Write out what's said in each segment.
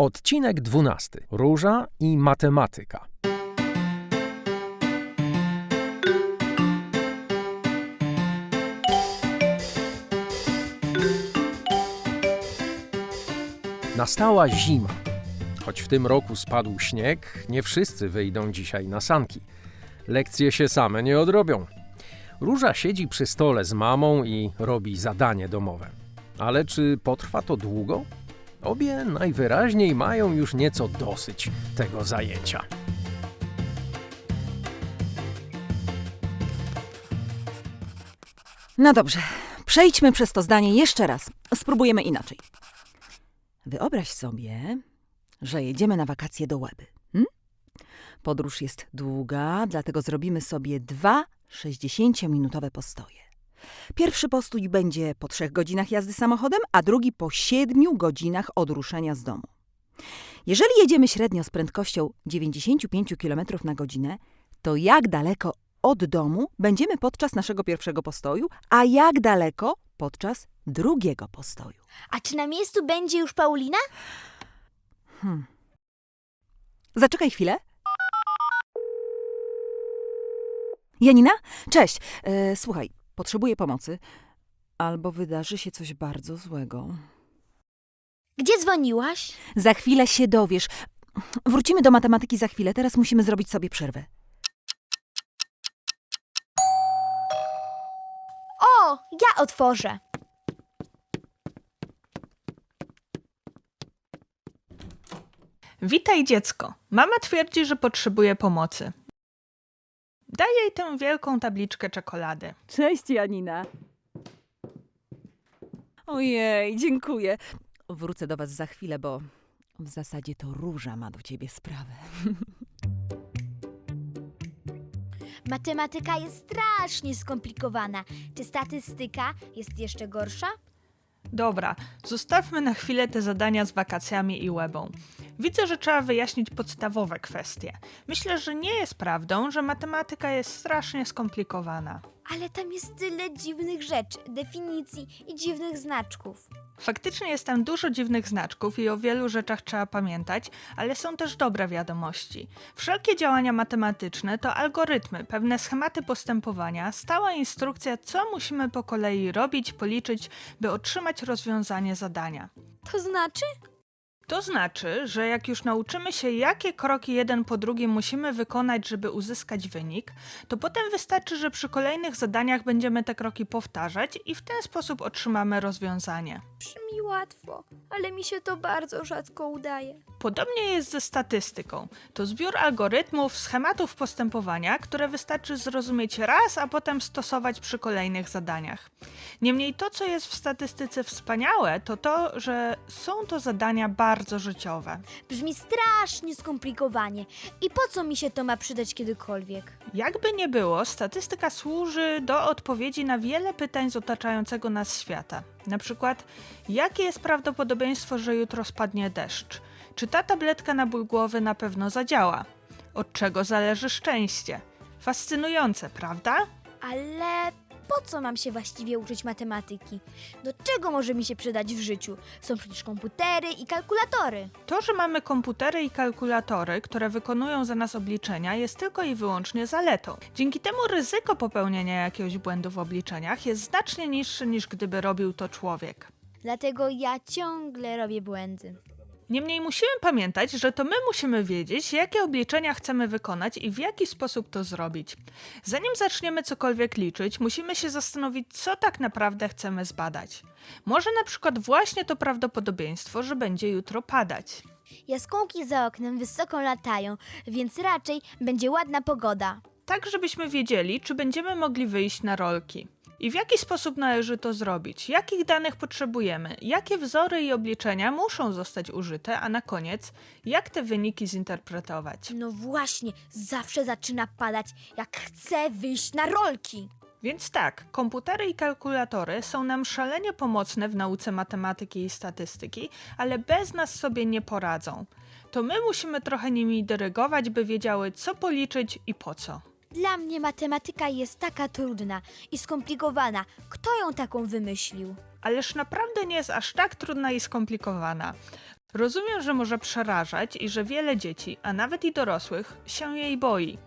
Odcinek 12. Róża i matematyka. Nastała zima. Choć w tym roku spadł śnieg, nie wszyscy wyjdą dzisiaj na sanki. Lekcje się same nie odrobią. Róża siedzi przy stole z mamą i robi zadanie domowe. Ale czy potrwa to długo? Obie najwyraźniej mają już nieco dosyć tego zajęcia. No dobrze, przejdźmy przez to zdanie jeszcze raz. Spróbujemy inaczej. Wyobraź sobie, że jedziemy na wakacje do Łeby. Hm? Podróż jest długa, dlatego zrobimy sobie dwa 60-minutowe postoje. Pierwszy postój będzie po trzech godzinach jazdy samochodem, a drugi po siedmiu godzinach od ruszenia z domu. Jeżeli jedziemy średnio z prędkością 95 km na godzinę, to jak daleko od domu będziemy podczas naszego pierwszego postoju, a jak daleko podczas drugiego postoju. A czy na miejscu będzie już Paulina? Hmm. Zaczekaj chwilę. Janina? Cześć. E, słuchaj, potrzebuję pomocy. Albo wydarzy się coś bardzo złego. Gdzie dzwoniłaś? Za chwilę się dowiesz. Wrócimy do matematyki za chwilę. Teraz musimy zrobić sobie przerwę. O, ja otworzę. Witaj, dziecko. Mama twierdzi, że potrzebuje pomocy. Daj jej tę wielką tabliczkę czekolady. Cześć, Janina. Ojej, dziękuję. Wrócę do was za chwilę, bo w zasadzie to Róża ma do ciebie sprawę. Matematyka jest strasznie skomplikowana. Czy statystyka jest jeszcze gorsza? Dobra, zostawmy na chwilę te zadania z wakacjami i łebą. Widzę, że trzeba wyjaśnić podstawowe kwestie. Myślę, że nie jest prawdą, że matematyka jest strasznie skomplikowana. Ale tam jest tyle dziwnych rzeczy, definicji i dziwnych znaczków. Faktycznie jest tam dużo dziwnych znaczków i o wielu rzeczach trzeba pamiętać, ale są też dobre wiadomości. Wszelkie działania matematyczne to algorytmy, pewne schematy postępowania, stała instrukcja, co musimy po kolei robić, policzyć, by otrzymać rozwiązanie zadania. To znaczy? To znaczy, że jak już nauczymy się, jakie kroki jeden po drugim musimy wykonać, żeby uzyskać wynik, to potem wystarczy, że przy kolejnych zadaniach będziemy te kroki powtarzać i w ten sposób otrzymamy rozwiązanie. Brzmi łatwo, ale mi się to bardzo rzadko udaje. Podobnie jest ze statystyką. To zbiór algorytmów, schematów postępowania, które wystarczy zrozumieć raz, a potem stosować przy kolejnych zadaniach. Niemniej to, co jest w statystyce wspaniałe, to to, że są to zadania bardzo życiowe. Brzmi strasznie skomplikowanie. I po co mi się to ma przydać kiedykolwiek? Jakby nie było, statystyka służy do odpowiedzi na wiele pytań z otaczającego nas świata. Na przykład, jakie jest prawdopodobieństwo, że jutro spadnie deszcz? Czy ta tabletka na ból głowy na pewno zadziała? Od czego zależy szczęście? Fascynujące, prawda? Ale po co mam się właściwie uczyć matematyki? Do czego może mi się przydać w życiu? Są przecież komputery i kalkulatory. To, że mamy komputery i kalkulatory, które wykonują za nas obliczenia, jest tylko i wyłącznie zaletą. Dzięki temu ryzyko popełnienia jakiegoś błędu w obliczeniach jest znacznie niższe niż gdyby robił to człowiek. Dlatego ja ciągle robię błędy. Niemniej musimy pamiętać, że to my musimy wiedzieć, jakie obliczenia chcemy wykonać i w jaki sposób to zrobić. Zanim zaczniemy cokolwiek liczyć, musimy się zastanowić, co tak naprawdę chcemy zbadać. Może na przykład właśnie to prawdopodobieństwo, że będzie jutro padać. Jaskółki za oknem wysoko latają, więc raczej będzie ładna pogoda. Tak, żebyśmy wiedzieli, czy będziemy mogli wyjść na rolki. I w jaki sposób należy to zrobić? Jakich danych potrzebujemy? Jakie wzory i obliczenia muszą zostać użyte? A na koniec, jak te wyniki zinterpretować? No właśnie, zawsze zaczyna padać, jak chcę wyjść na rolki. Więc tak, komputery i kalkulatory są nam szalenie pomocne w nauce matematyki i statystyki, ale bez nas sobie nie poradzą. To my musimy trochę nimi dyrygować, by wiedziały, co policzyć i po co. Dla mnie matematyka jest taka trudna i skomplikowana. Kto ją taką wymyślił? Ależ naprawdę nie jest aż tak trudna i skomplikowana. Rozumiem, że może przerażać i że wiele dzieci, a nawet i dorosłych, się jej boi.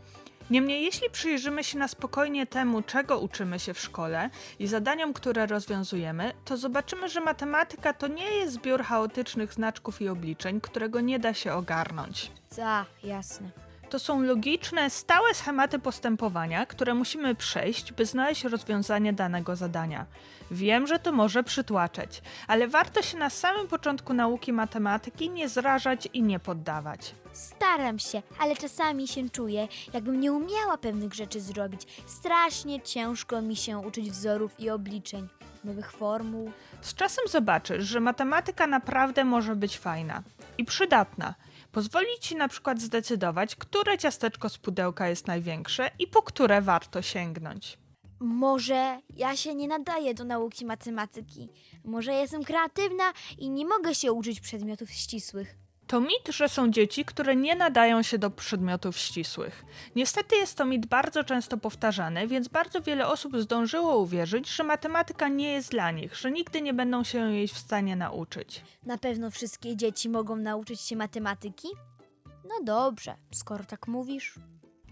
Niemniej, jeśli przyjrzymy się na spokojnie temu, czego uczymy się w szkole i zadaniom, które rozwiązujemy, to zobaczymy, że matematyka to nie jest zbiór chaotycznych znaczków i obliczeń, którego nie da się ogarnąć. Ta, jasne. To są logiczne, stałe schematy postępowania, które musimy przejść, by znaleźć rozwiązanie danego zadania. Wiem, że to może przytłaczać, ale warto się na samym początku nauki matematyki nie zrażać i nie poddawać. Staram się, ale czasami się czuję, jakbym nie umiała pewnych rzeczy zrobić. Strasznie ciężko mi się uczyć wzorów i obliczeń, nowych formuł. Z czasem zobaczysz, że matematyka naprawdę może być fajna i przydatna. Pozwoli ci na przykład zdecydować, które ciasteczko z pudełka jest największe i po które warto sięgnąć. Może ja się nie nadaję do nauki matematyki. Może jestem kreatywna i nie mogę się uczyć przedmiotów ścisłych. To mit, że są dzieci, które nie nadają się do przedmiotów ścisłych. Niestety jest to mit bardzo często powtarzany, więc bardzo wiele osób zdążyło uwierzyć, że matematyka nie jest dla nich, że nigdy nie będą się jej w stanie nauczyć. Na pewno wszystkie dzieci mogą nauczyć się matematyki? No dobrze, skoro tak mówisz.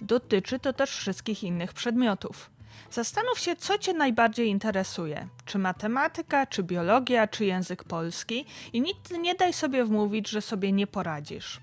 Dotyczy to też wszystkich innych przedmiotów. Zastanów się, co Cię najbardziej interesuje: czy matematyka, czy biologia, czy język polski, i nigdy nie daj sobie wmówić, że sobie nie poradzisz.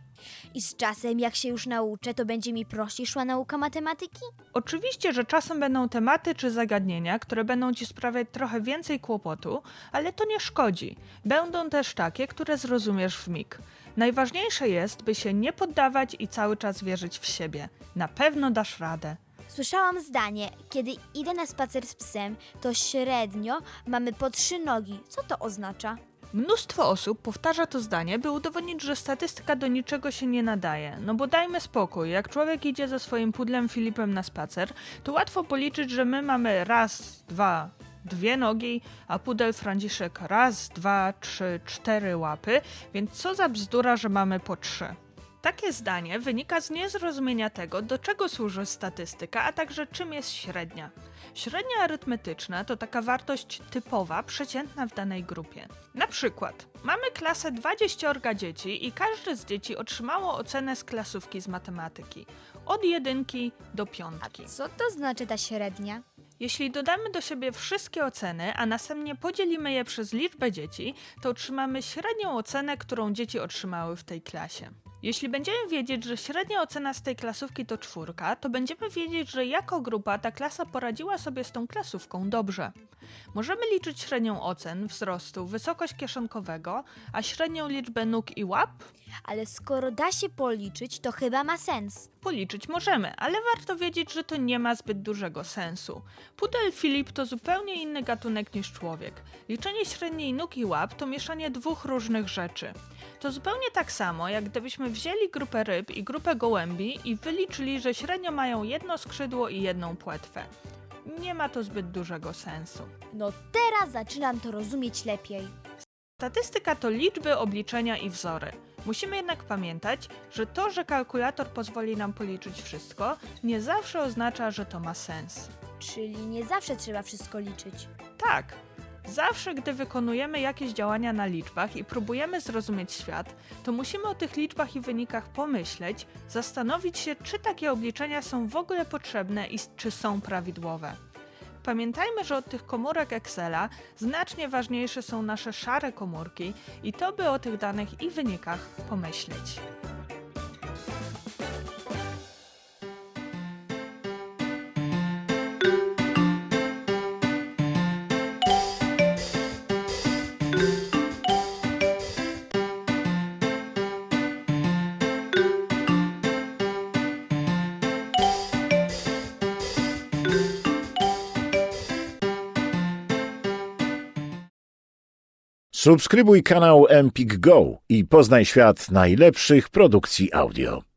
I z czasem, jak się już nauczę, to będzie mi prościej szła nauka matematyki? Oczywiście, że czasem będą tematy czy zagadnienia, które będą ci sprawiać trochę więcej kłopotu, ale to nie szkodzi. Będą też takie, które zrozumiesz w mig. Najważniejsze jest, by się nie poddawać i cały czas wierzyć w siebie. Na pewno dasz radę. Słyszałam zdanie, kiedy idę na spacer z psem, to średnio mamy po trzy nogi. Co to oznacza? Mnóstwo osób powtarza to zdanie, by udowodnić, że statystyka do niczego się nie nadaje. No bo dajmy spokój, jak człowiek idzie ze swoim pudlem Filipem na spacer, to łatwo policzyć, że my mamy raz, dwa, dwie nogi, a pudel Franciszek raz, dwa, trzy, cztery łapy, więc co za bzdura, że mamy po trzy. Takie zdanie wynika z niezrozumienia tego, do czego służy statystyka, a także czym jest średnia. Średnia arytmetyczna to taka wartość typowa, przeciętna w danej grupie. Na przykład, mamy klasę 20 dzieci i każde z dzieci otrzymało ocenę z klasówki z matematyki. Od jedynki do piątki. Co to znaczy ta średnia? Jeśli dodamy do siebie wszystkie oceny, a następnie podzielimy je przez liczbę dzieci, to otrzymamy średnią ocenę, którą dzieci otrzymały w tej klasie. Jeśli będziemy wiedzieć, że średnia ocena z tej klasówki to czwórka, to będziemy wiedzieć, że jako grupa ta klasa poradziła sobie z tą klasówką dobrze. Możemy liczyć średnią ocen, wzrostu, wysokość kieszonkowego, a średnią liczbę nóg i łap Ale skoro da się policzyć, to chyba ma sens. Policzyć możemy, ale warto wiedzieć, że to nie ma zbyt dużego sensu. Pudel Filip to zupełnie inny gatunek niż człowiek. Liczenie średniej nóg i łap to mieszanie dwóch różnych rzeczy. To zupełnie tak samo, jak gdybyśmy wzięli grupę ryb i grupę gołębi i wyliczyli, że średnio mają jedno skrzydło i jedną płetwę. Nie ma to zbyt dużego sensu. No teraz zaczynam to rozumieć lepiej. Statystyka to liczby, obliczenia i wzory. Musimy jednak pamiętać, że to, że kalkulator pozwoli nam policzyć wszystko, nie zawsze oznacza, że to ma sens. Czyli nie zawsze trzeba wszystko liczyć. Tak, zawsze gdy wykonujemy jakieś działania na liczbach i próbujemy zrozumieć świat, to musimy o tych liczbach i wynikach pomyśleć, zastanowić się, czy takie obliczenia są w ogóle potrzebne i czy są prawidłowe. Pamiętajmy, że od tych komórek Excela znacznie ważniejsze są nasze szare komórki i to by o tych danych i wynikach pomyśleć. Subskrybuj kanał Empik Go i poznaj świat najlepszych produkcji audio.